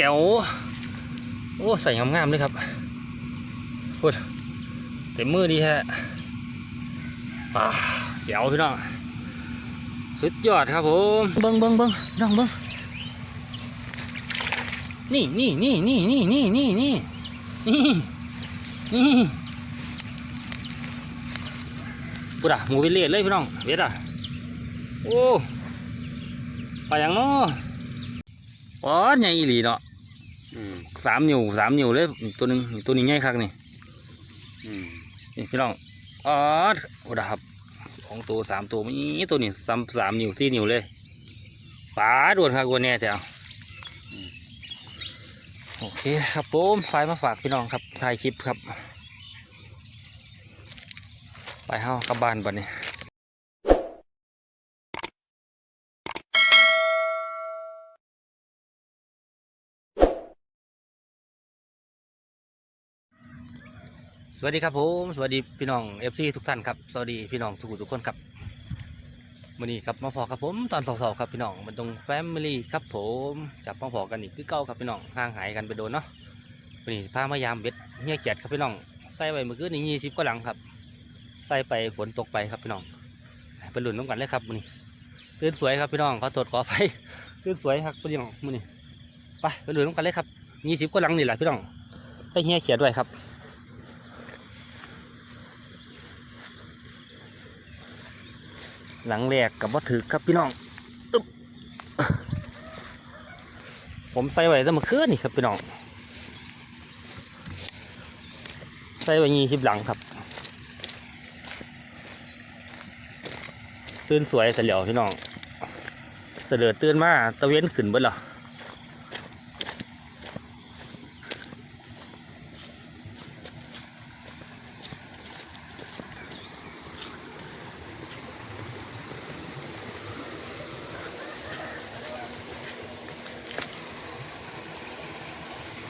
แก้วโอ้ใส่งามๆเลยครับพูดเต็มมือดีแฮะป่าแก้วพี่น้องสุดยอดครับผมเบิ้งเบิ้งเบิ้งพี่น้องเบิ้งนี่นี่นี่นี่นี่นี่นี่นี่นี่นี่ปุดอะหมูวิเลตเลยพี่น้องเวทอะโอ้ไปอย่างเนาะอ๋อใหญ่อีหลีเนาะอืม สามนิ้วสามนิ้วเลยตัวหนึ่งตัวนี้ใหญ่คักนี่อืมนี่พี่น้องอ๋อโอ้ดาครับสองตัวสามตัวมีตัวนี้สามสามนิ้วสี่นิ้วเลยป๋าด่วนครับกวนแน่แจ้วโอเคครับผมไฟล์มาฝากพี่น้องครับถ่ายคลิปครับ ไปเฮากลับบ้านบัดนี้ สวัสดีครับผมสวัสดีพี่น้องเอฟซีทุกท่านครับสวัสดีพี่น้องทุกทุกคนครับวันนี้ครับมาพอครับผมตอนสาวๆครับพี่น้องมันตรงแฟมิลี่ครับผมจับมาพอกันอีกคือเก่าครับพี่น้องห่างหายกันไปโดนเนาะวันนี้พามายามเบ็ดเฮียเกียดครับพี่น้องใส่ไว้เมื่อคืนนี้ยี่สิบก็หลังครับ ใส่ไปฝนตกไปครับพี่น้องไปหลุนน้ำกันเลยครับวันนี้ตื่นสวยครับพี่น้องขอโทษขอไปตื่นสวยครับพี่น้องวันนี้ไปไปลุ้นน้ำกันเลยครับยี่สิบก็หลังนี่แหละพี่น้องใส่เฮียเขียดไว้ครับ หลังแรกกับว่าถือครับพี่น้องอึ๊บผมใส่ไว้ตั้งมาคืนนี่ครับพี่น้อง ใส่ไว้ยี่สิบหลังครับ ตื่นสวยเสลียวพี่น้องเสลือตื่นมาตะเว้นขึ้นเบิดเหรอ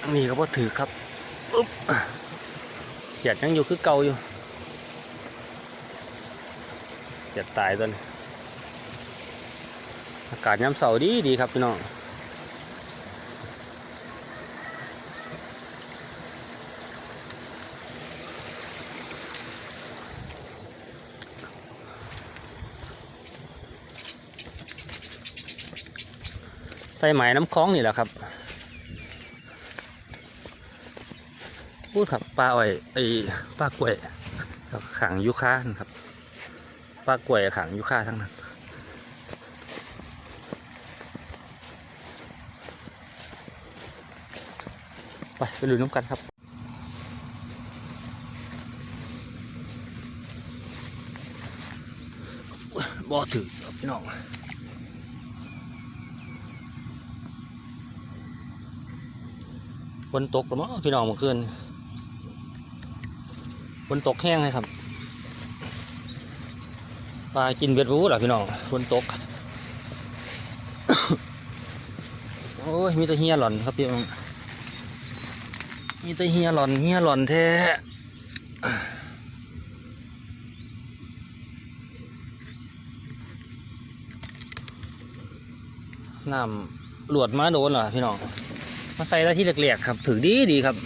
นนี้ก็ว่าถือครับอุ๊บเขียดยังอยู่คือเก่าอยู่เขียดตายตัวนี้อากาศย้ำเสาดีดีครับพี่น้องใส่ไหมน้ำคล้องนี่แหละครับ พูดครับปลาอ้อยไอ้ปลากล้วยกับขังยุค่านะครับปลากล้วยขังยุค่าทั้งนั้นไปไปลุยน้ำกันครับบ่อถือครับพี่น้องฝนตกแล้วมั้งพี่น้องเมื่อคืน ฝนตกแห้งเลยครับปลากินเบ็ดรู้เหรอพี่น้องฝนตก โอ้ยมีแต่เฮียหล่อนครับพี่น้องมีแต่เฮียหล่อนเฮียหล่อนแท้น้ำหลวดมาโดนเหรอพี่น้องมาใส่ได้ที่เหลกๆครับ ถือดีดีครับ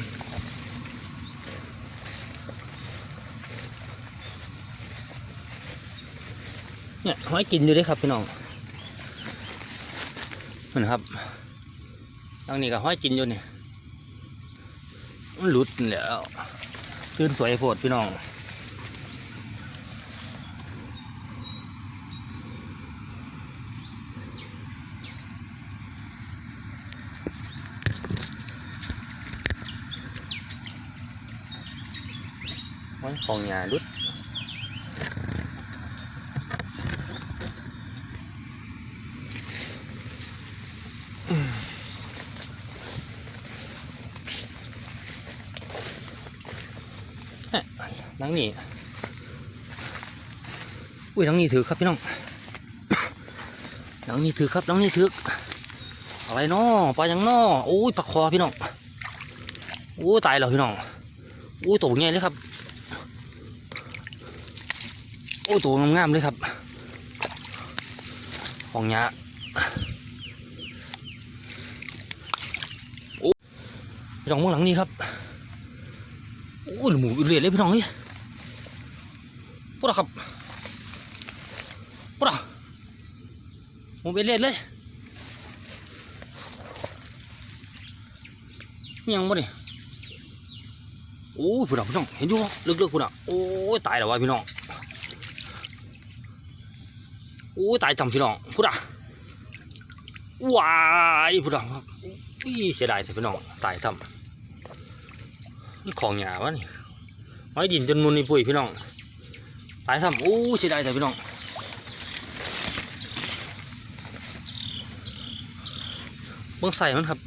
เนี่ย หอยกินอยู่ด้วยครับพี่น้องเห็นครับตรงนี้ก็หอยกินอยู่เนี่มันหลุดแล้วตื่นสวยโพดพี่น้องมันของหยาดุด นังนี่อุ้ยนังนี่ถือครับพี่น้องนังนี่ถือครับนังนี่ถืออะไรน้อปลายังน้อโอ้ยปลาคอพี่น้องโอ้ยตายแล้วพี่น้องโอ้ยตัวใหญ่เลยครับโอ้ยตัวงามๆเลยครับของยาโพี่น้องมองหลังนี้ครับโอ้ยหมูเรียดเลยพี่น้องเฮ้ย ปุ๊ดครับปุ๊ดอะหมูเป็นเรียดเลยยังบ่นี่โอ้ยพี่น้องพี่น้องเห็นอยู่ลึกๆพี่น้องโอ้ยตายแล้ววะพี่น้องโอ้ยตายจำพี่น้องปุ๊ดอะว้ายพี่น้องครับอุ้ยเสียดายแต่พี่น้องตายซ้ำนี่ของหยาวะนี่ไม้ดินจนมุนนี่ปุ้ยพี่น้องายซ้ำโอ้เสียดายแต่พี่น้องเบิ่งใส่มันครับ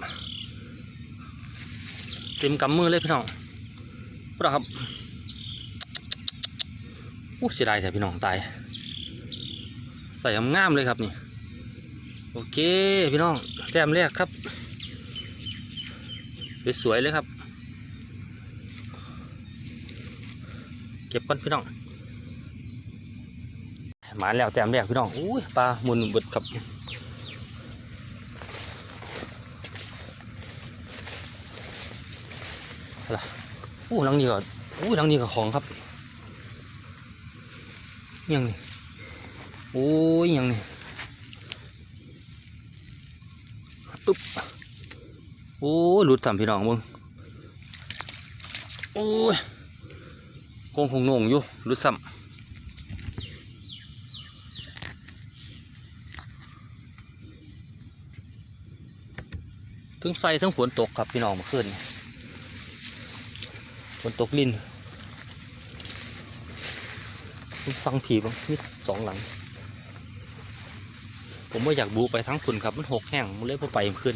เต็มกำมือเลยพี่น้องพวกเราครับโอ้เสียดายแต่พี่น้องตายใส่งามเลยครับนี่โอเคพี่น้องแต้มแรกครับสวยๆเลยครับ เก็บก่อนพี่น้อง หมาแล้วแต้มแรกพี่น้องอุ้ยปลาหมุนบิดครับอะไรอู้หลังนี้ก็อู้หลังนี้ก็ของครับยังนี่โอ้ยยังนี่อึ๊บโอ้ยหลุดทำพี่น้องมึงโอ้ยคงคงนงอยู่หลุดซ้ำ ทั้งใส่ทั้งฝนตกครับพี่น้องมื่อคืนฝนตกลินฟังผีบ้างมีสองหลัง ผมไม่อยากบูไปทั้งฝุ่นครับมันหกแห้งมันเลยพอไปขึ้น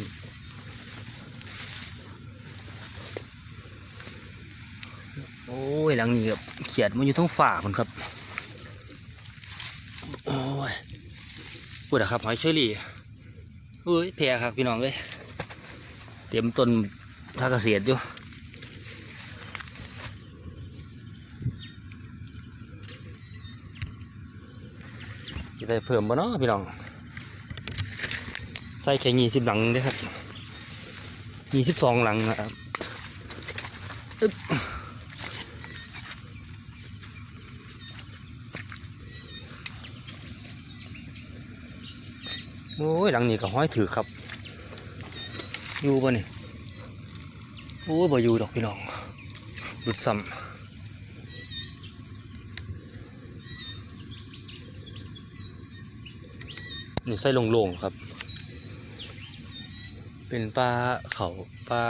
โอ้ยหลังนี้ครับเขียดมันอยู่ทั้งฝ่ามันครับโอ้ยพูดอะครับหอยเชอรี่เอ้ยแพรครับพี่น้องเลย เตรียมต้นท่าเกษตรอยู่จะได้เพิ่มบ่เนาะพี่น้องใส่แค่ยี่สิบหลังเด้ครับยี่สิบสองหลังนะครับโอ้ยหลังนี้ก็ห้อยถือครับ อยู่ป่ะนี่โอ้ยบ่อยู่ดอกพี่น้องหลุดซ้ำนี่ใส่โล่งๆครับ เป็นปลาเขาปลา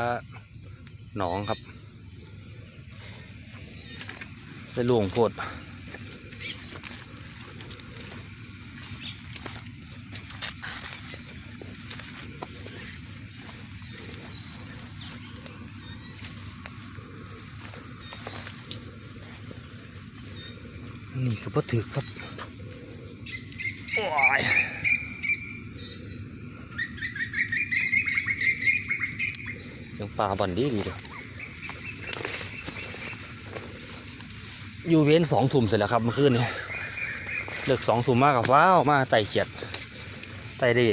หนองครับได้หลวงโพด นี่คือพ่ถือครับโอ้ยเสียงปลาบันดีดีเลยอยู่เว้นสองทุ่มเสร็จแล้วครับเมื่อคืนนี้เลิกสองทุ่มมากกับฟ้าวมาไต่เขียดไต่ได้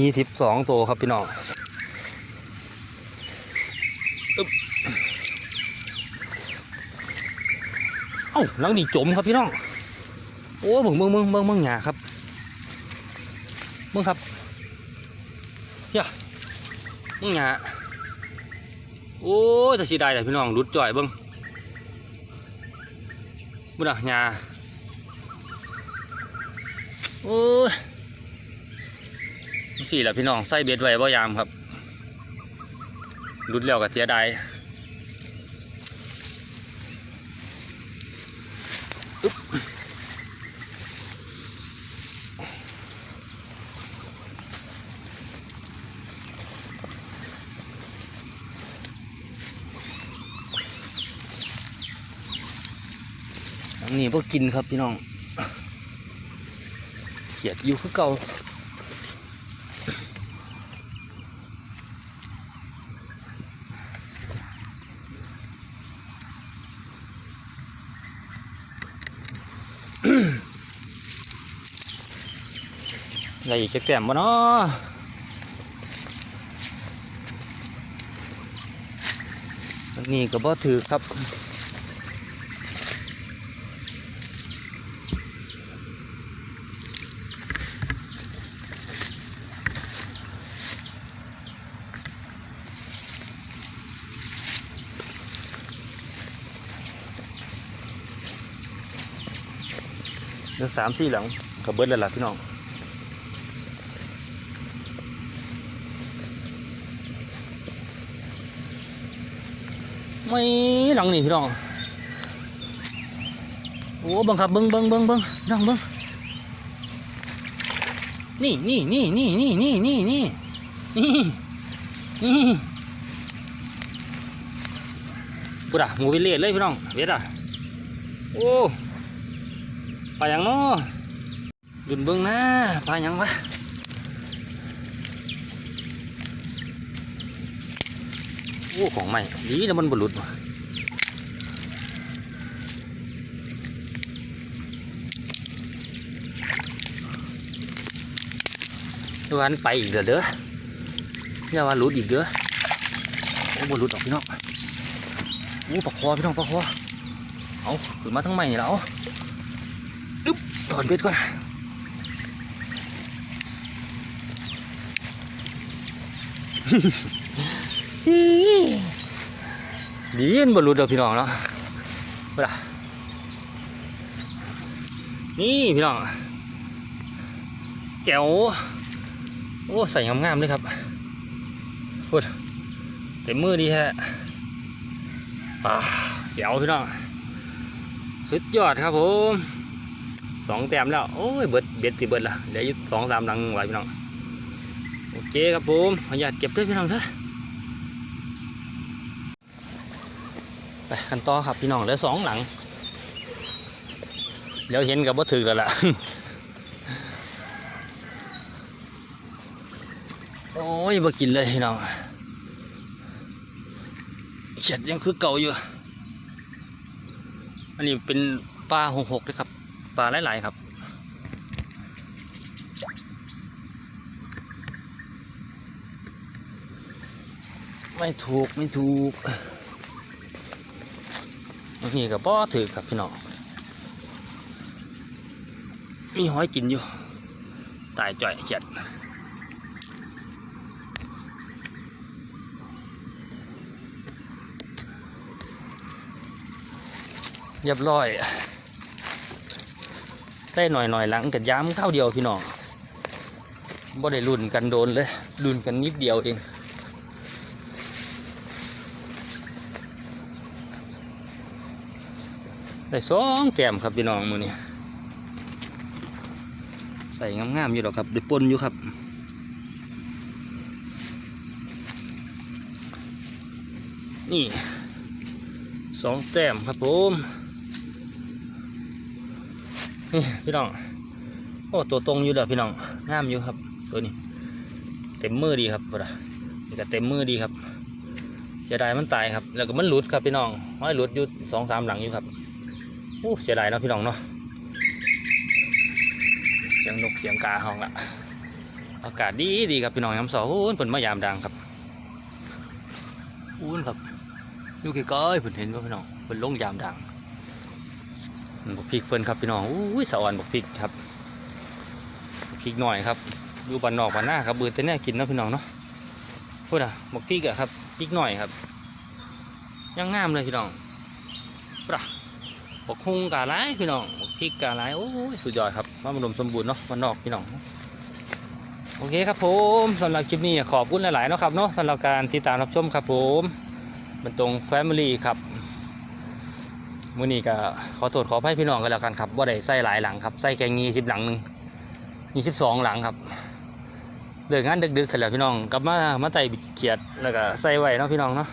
ยี่สิบสองตัวครับพี่น้องเอ้าลังนี่จมครับพี่น้อง โอ้มึงมึงมึงมึงมึงหยาครับมึงครับเฮียมึงหยาโอ้ยแต่สีได้แต่พี่น้องรุดจ่อยเบิ้งบุญอะหยาโอ้ยสี่แหละพี่น้องใส่เบ็ดไว้บ่ยามครับรุดแล้วก็เสียดายอึ๊บ นี้พวกกินครับพี่น้องเขียดอยู่คือเก่าอะไรอีกจะแก้มบ่เนาะนนี่ก็บ่ถือครับ เดี๋ยวสามสี่หลังก็เบิร์ดแล้วล่ะพี่น้องไม่หลังนี่พี่น้อง โอ้บังคับเบิ้งเบิ้งเบิ้งเบิ้งน้องเบิ้งนี่นี่นี่นี่นี่นี่นี่นี่นี่นี่ปุ๊ดอะหมูวิเล่เลยพี่น้องเวทอะโอ้ ปลาหยังเนาะดุนเบิ้องหนะปลาหยังวะโอ้ของใหม่ดีนะมันบหลุดว่ะอย่าว่ามันไปอีกเด้อเด้อย่าว่าหลุดอีกเด้อโอ้บ่หลุดออกพี่น้องโอ้ปลาคอพี่น้องปลาคอเอาขึ้นมาทั้งใหม่นี่แล้ว อนเบ็ดก่อนดีนบ่หลุดดอพี่น้องเนาะเวลานี่พี่น้องแก้วโอ้ใส่งามๆเลยครับพูดเต็มมือดีฮะป่าเดี๋ยวพี่น้องสุดยอดครับผม สองแต้มแล้ว โอ้ยเบิดเบ็ดติเบิดละเดี๋ยวอยึดสองสามหลังไหวพี่น้อง โอเคครับผมขออนุญาตเก็บด้วยพี่น้องเถอะไปกันต่อครับพี่น้องเหลือสองหลัง เดี๋ยวเห็นกับว่าถือแล้วล่ะ โอ้ยมากินเลยพี่น้องเขียดยังคือเก่าอยู่ อันนี้เป็นปลาหกหกนะครับ ปลาหลาย ๆ ครับ ไม่ถูกไม่ถูกนี่กับป้อถือครับพี่น้องมีหอยกินอยู่ ตายจ่อยเขียดเรียบร้อย ได้หน่อยหน่อยๆหลังกันย้ำเข้าเดียวพี่น้องบ่ได้รุ่นกันโดนเลยรุ่นกันนิดเดียวเองได้สองแก้มครับพี่น้องมือนี้ใส่งามๆอยู่หรอกครับได้ปนอยู่ครับนี่สองแต้มครับผม นี่พี่น้อง โอ้ตัวตรงอยู่เด้อพี่น้องงามอยู่ครับ ตัวนี้ เต็มมือดีครับพุ่นอะนี่ก็เต็มมือดีครับเสียดายมันตายครับ แล้วก็มันหลุดครับพี่น้องห้อยหลุดอยู่สองสามหลังอยู่ครับโอ้เสียดายเนาะพี่น้องเนาะเสียงนกเสียงกาห้องละอากาศดีดีครับพี่น้องย้ำสอโอ้ยฝนมายามดังครับอู้นครับอยู่ใกล้ๆเพิ่นเห็นว่าพี่น้องเพิ่นลงยามดัง บกพริกเพิ่นครับพี่น้องอุ้ยสะอ่อนบกพริกครับพริกหน่อยครับอยู่บ้านนอกบ้านหน้าครับเบื่อแต่แน่กินนะพี่น้องเนาะพูดอะบกพริกอะครับพริกหน่อยครับยังงามเลยพี่น้องปะบกฮุงกาไรพี่น้องบกพริกกาไรโอ้ยสุดยอดครับมาอุดมสมบูรณ์เนาะบ้านนอกพี่น้องโอเคครับผมสำหรับคลิปนี้ขอบคุณหลายๆเนาะครับเนาะสำหรับการติดตามรับชมครับผมมันตรง Family ครับ มื้อนี้ก็ขอโทษขออภัยพี่น้องกันแล้วกันครับว่าได้ใส่หลายหลังครับใส่แค่งี้สิบหลังหนึ่งยี่สิบสองหลังครับเลิกงานดึกๆเสร็จแล้วพี่น้องกลับมามาไต่บิดเขียดแล้วก็ใส่ไว้เนาะพี่น้องเนาะ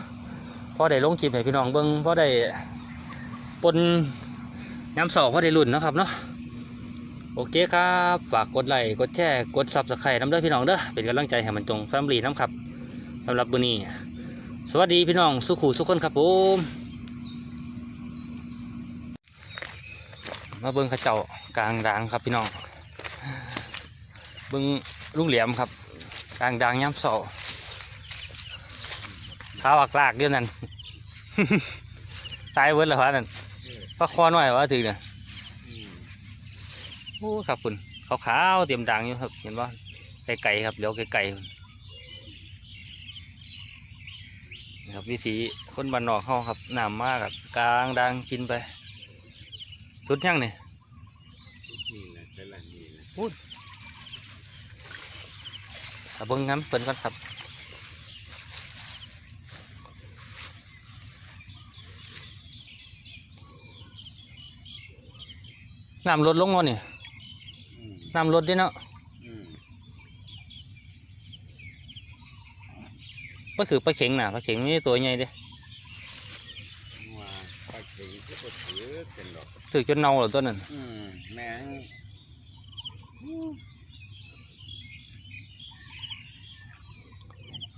พอได้ลงคลิปให้พี่น้องเบิ่งพอได้ปนย้ำสอบพอได้รุ่นเนาะครับเนาะโอเคครับฝากกดไลค์กดแชร์กดซับสไครต์น้ำเด้อพี่น้องเด้อเป็นกำลังใจให้มันตรง Family น้ำครับสำหรับมื้อนี้สวัสดีพี่น้องสุขูสุขคนครับผม มาเบิ้งข้าเจ้ากลางด่างครับพี่น้อง เบิ้งลุงเหลี่ยมครับ กลางด่างย้ำเสาขาวักลากเดียวนั้น ตายเวิร์ดแล้ววะนั่นปลาคอน่อยวะถึงเนี่ยโอ้ครับคุณขาวๆเตรียมดังอยู่ครับ เห็นว่าไก่ๆครับเดี๋ยวไก่ๆครับวิธีคนบ้านนอกเขาครับน้ำมากครับกลางดังกินไป สุดยังเนี่ยนี่แหละแต่ละนี่แหละถ้าเบิ้งน้ำเปิ่นก่อนครับน้ำลดลงแล้วนี่อืมน้ำลดดิเนาะอืมก็คือปลาเข็งน่ะปลาเข็งนี่ตัวใหญ่เด้ ว่าปลาเข็งก็บ่ถือเป็นหรอก ถือจนเน่าแล้วตัวนั้นอืมแม่ง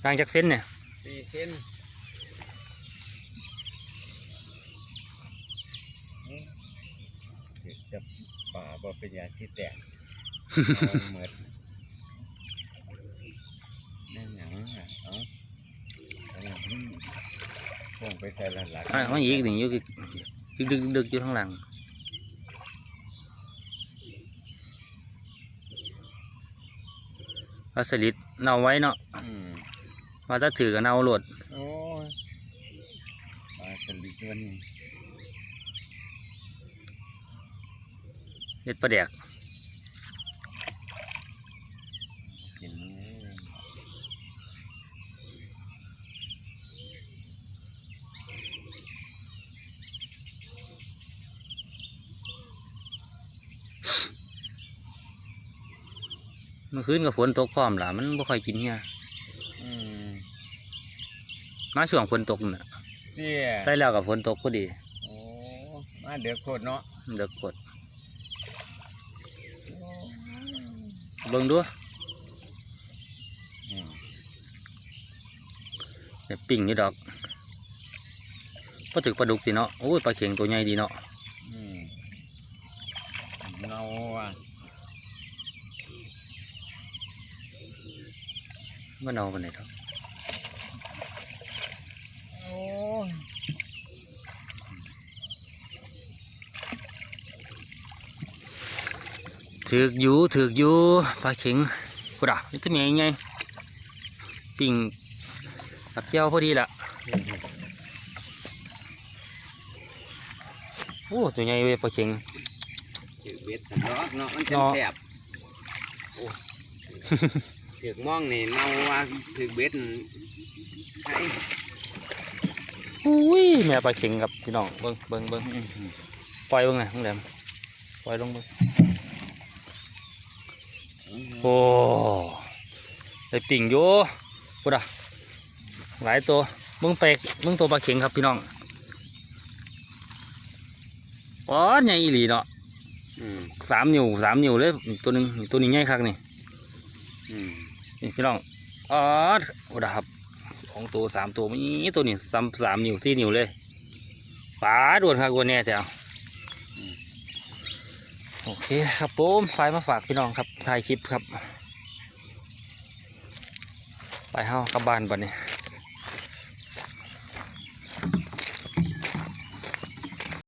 กลางจากเส้นเนี่ยสี่เส้นเดี๋ยวจะป่าบ่เป็นยาที่แตกเอาเหมือนนั่นหยังอะเอ้าเอาหยังส่งไปใส่ละหลักอะมันอีกหนึ่งอยู่คือดึกดึกดึกอยู่ข้างหลัง เอาสลิดเน่าไว้เนาะอืมมาถ้าถือกับเน่าโหลดโอ้ยปลาสลิดวันนี้เด็ดปลาแดก กินเลย เมื่อคืนกับฝนตกพร้อมล่ะมันบ่ค่อยกินเฮียอืมมาช่วงฝนตกน่ะเนี่ยใส่แล้วกับฝนตกพอดี โอ้มาเดี๋ยวโคตรเนาะเด็กกดเบิ่งดูอืมเนี่ยปิ่งนี่ดอกพอถึกปลาดุกสิเนาะโอ้ยปลาเข็งตัวใหญ่ดีเนาะ อืมเงาอะ มันเอาไปไหนดอกโอ้ยถือกอยู่ถือกอยู่ปลาเข็งกูด่านี่ตัวใหญ่ไงปิ่งกับเจ้าพอดีละโอ้ตัวใหญ่เว้ยปลาเข็งถือเบ็ดกันเนาะเนาะมันจะเนาะแสบโอ้ ถือมองนี่เงาว่าถือเบ็ดไอ้อุ้ยแม่ปลาเข็งกับพี่น้องเบิ่งเบิ่งเบิ่งปล่อยเบิ่งไงน้องแหลมปล่อยลงเบิ่งโอ้ได้ปิ่งอยู่กูด่ะหลายตัวมึงไปมึงตัวปลาเข็งครับพี่น้องอ๋อใหญ่อีหลีเนาะอืมสามนิ้วสามนิ้วเลยอีกตัวหนึ่งอีกตัวนี้ใหญ่คักนี่อืม นี่พี่น้องอ๋อกูด่ะครับของตัวสามตัวมีตัวนี้สามสามนิ้วสี่นิ้วเลยป๋าด่วนคักกว่าแน่แถวโอเคครับผมไฟมาฝากพี่น้องครับถ่ายคลิปครับ ไปเฮากลับบ้านบัดนี้